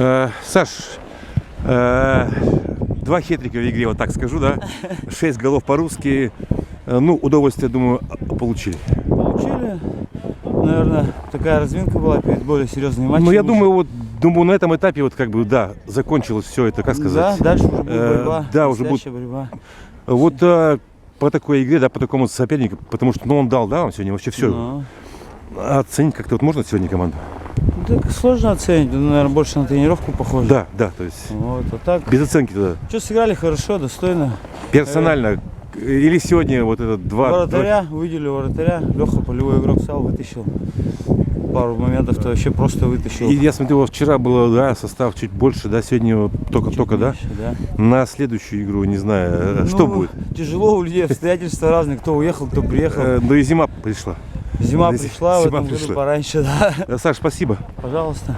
Э, Саш, э, два хитрика в игре, вот так скажу, да? Шесть голов по-русски. Э, Ну, удовольствие, думаю, получили. Получили. Наверное, такая разминка была перед более серьезными матчами. Ну, я думаю, вот, думаю, на этом этапе, вот как бы, да, закончилось все это, как Да, сказать. дальше уже будет борьба. да, уже будет- борьба. Вот э, по такой игре, да, по такому сопернику, потому что, ну, он дал, да, вам сегодня вообще все. Ну, Оценить как-то вот можно сегодня команду? Так сложно оценить. Ну, наверное, больше на тренировку похоже. Да, да, то есть Вот, а так. без оценки туда. Что сыграли хорошо, достойно. Персонально. Или сегодня вот этот два... Вратаря, выделили вратаря. Леха, полевой игрок, стал, вытащил. Пару моментов-то вообще просто вытащил. И я смотрю, вчера было, да, состав чуть больше, да, сегодня только-только, да? Да. На следующую игру, не знаю, э, что Ну, будет. Тяжело у людей, обстоятельства разные. Кто уехал, кто приехал. Э, Ну и зима пришла. Зима зи- пришла, в зима этом году пришла. пораньше, да. Саш, спасибо. Пожалуйста.